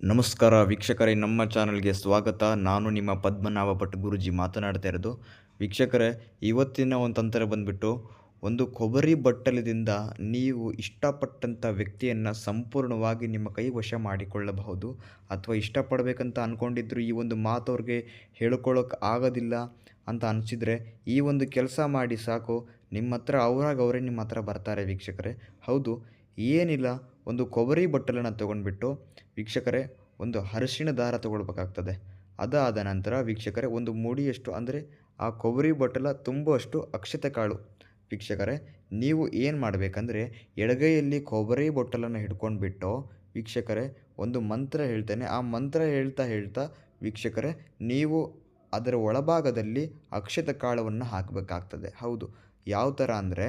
ನಮಸ್ಕಾರ ವೀಕ್ಷಕರೇ, ನಮ್ಮ ಚಾನಲ್ಗೆ ಸ್ವಾಗತ. ನಾನು ನಿಮ್ಮ ಪದ್ಮನಾಭ ಭಟ್ ಗುರುಜಿ ಮಾತನಾಡ್ತಾ ಇರೋದು. ವೀಕ್ಷಕರೇ, ಇವತ್ತಿನ ಒಂದು ತಂತ್ರ ಬಂದ್ಬಿಟ್ಟು ಒಂದು ಕೊಬ್ಬರಿ ಬಟ್ಟಲದಿಂದ ನೀವು ಇಷ್ಟಪಟ್ಟಂಥ ವ್ಯಕ್ತಿಯನ್ನು ಸಂಪೂರ್ಣವಾಗಿ ನಿಮ್ಮ ಕೈ ವಶ ಮಾಡಿಕೊಳ್ಳಬಹುದು. ಅಥವಾ ಇಷ್ಟಪಡಬೇಕಂತ ಅಂದ್ಕೊಂಡಿದ್ರು ಈ ಒಂದು ಮಾತು ಅವ್ರಿಗೆ ಹೇಳ್ಕೊಳ್ಳೋಕೆ ಆಗೋದಿಲ್ಲ ಅಂತ ಅನಿಸಿದರೆ ಈ ಒಂದು ಕೆಲಸ ಮಾಡಿ ಸಾಕು. ನಿಮ್ಮ ಹತ್ರ ಅವರಾಗ ಅವರೇ ನಿಮ್ಮ ಹತ್ರ ಬರ್ತಾರೆ ವೀಕ್ಷಕರೇ. ಹೌದು ಏನಿಲ್ಲ, ಒಂದು ಕೊಬರಿ ಬಟ್ಟಲನ್ನು ತೊಗೊಂಡ್ಬಿಟ್ಟು ವೀಕ್ಷಕರೇ ಒಂದು ಅರಿಶಿಣ ದಾರ ತೊಗೊಳ್ಬೇಕಾಗ್ತದೆ. ಅದಾದ ನಂತರ ವೀಕ್ಷಕರೇ ಒಂದು ಮೂಡಿಯಷ್ಟು ಅಂದರೆ ಆ ಕೊಬರಿ ಬಟ್ಟಲ ತುಂಬುವಷ್ಟು ಅಕ್ಷತೆ ಕಾಳು. ವೀಕ್ಷಕರೇ, ನೀವು ಏನು ಮಾಡಬೇಕಂದ್ರೆ ಎಡಗೈಯಲ್ಲಿ ಕೊಬರಿ ಬೊಟ್ಟಲನ್ನು ಹಿಡ್ಕೊಂಡ್ಬಿಟ್ಟು ವೀಕ್ಷಕರೇ ಒಂದು ಮಂತ್ರ ಹೇಳ್ತೇನೆ. ಆ ಮಂತ್ರ ಹೇಳ್ತಾ ಹೇಳ್ತಾ ವೀಕ್ಷಕರೇ, ನೀವು ಅದರ ಒಳಭಾಗದಲ್ಲಿ ಅಕ್ಷತ ಕಾಳವನ್ನು ಹಾಕಬೇಕಾಗ್ತದೆ. ಹೌದು. ಯಾವ ಥರ ಅಂದರೆ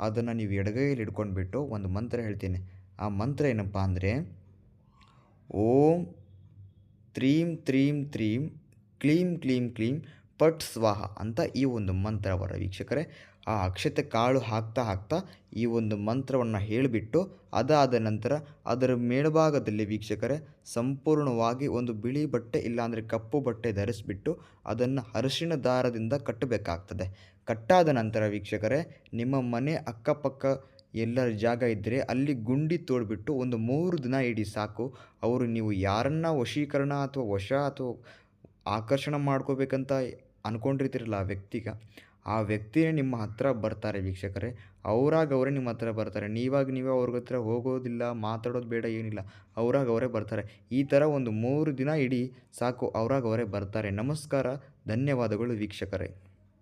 ಅದನ್ನು ನೀವು ಎಡಗೈಯಲ್ಲಿ ಇಟ್ಕೊಂಡ್ಬಿಟ್ಟು ಒಂದು ಮಂತ್ರ ಹೇಳ್ತೀನಿ. ಆ ಮಂತ್ರ ಏನಪ್ಪ ಅಂದರೆ, ಓಂ ತ್ರೀಂ ತ್ರೀಂ ತ್ರೀಂ ಕ್ಲೀಂ ಕ್ಲೀಂ ಕ್ಲೀಂ ಪಟ್ ಸ್ವಾಹ ಅಂತ ಈ ಒಂದು ಮಂತ್ರ ಬರ ವೀಕ್ಷಕರೇ, ಆ ಅಕ್ಷತೆ ಕಾಳು ಹಾಕ್ತಾ ಹಾಕ್ತಾ ಈ ಒಂದು ಮಂತ್ರವನ್ನು ಹೇಳಿಬಿಟ್ಟು ಅದಾದ ನಂತರ ಅದರ ಮೇಲ್ಭಾಗದಲ್ಲಿ ವೀಕ್ಷಕರೇ, ಸಂಪೂರ್ಣವಾಗಿ ಒಂದು ಬಿಳಿ ಬಟ್ಟೆ ಇಲ್ಲಾಂದರೆ ಕಪ್ಪು ಬಟ್ಟೆ ಧರಿಸಿಬಿಟ್ಟು ಅದನ್ನು ಅರಿಶಿಣ ದಾರದಿಂದ ಕಟ್ಟಬೇಕಾಗ್ತದೆ. ಕಟ್ಟಾದ ನಂತರ ವೀಕ್ಷಕರೇ, ನಿಮ್ಮ ಮನೆ ಅಕ್ಕಪಕ್ಕ ಎಲ್ಲರ ಜಾಗ ಇದ್ದರೆ ಅಲ್ಲಿ ಗುಂಡಿ ತೋಡ್ಬಿಟ್ಟು ಒಂದು ಮೂರು ದಿನ ಇಡಿ ಸಾಕು. ಅವರು ನೀವು ಯಾರನ್ನ ವಶೀಕರಣ ಅಥವಾ ವಶ ಅಥವಾ ಆಕರ್ಷಣೆ ಮಾಡ್ಕೋಬೇಕಂತ ಅಂದ್ಕೊಂಡಿರ್ತೀರಲ್ಲ ಆ ವ್ಯಕ್ತಿಗೆ, ಆ ವ್ಯಕ್ತಿಯೇ ನಿಮ್ಮ ಹತ್ರ ಬರ್ತಾರೆ ವೀಕ್ಷಕರೇ. ಅವರಾಗ ಅವರೇ ನಿಮ್ಮ ಹತ್ರ ಬರ್ತಾರೆ. ನೀವಾಗ ನೀವೇ ಅವ್ರ ಹತ್ರ ಹೋಗೋದಿಲ್ಲ, ಮಾತಾಡೋದು ಬೇಡ, ಏನಿಲ್ಲ. ಅವರಾಗ ಅವರೇ ಬರ್ತಾರೆ. ಈ ಥರ ಒಂದು ಮೂರು ದಿನ ಇಡೀ ಸಾಕು ಅವರಾಗ ಅವರೇ ಬರ್ತಾರೆ. ನಮಸ್ಕಾರ, ಧನ್ಯವಾದಗಳು ವೀಕ್ಷಕರೇ.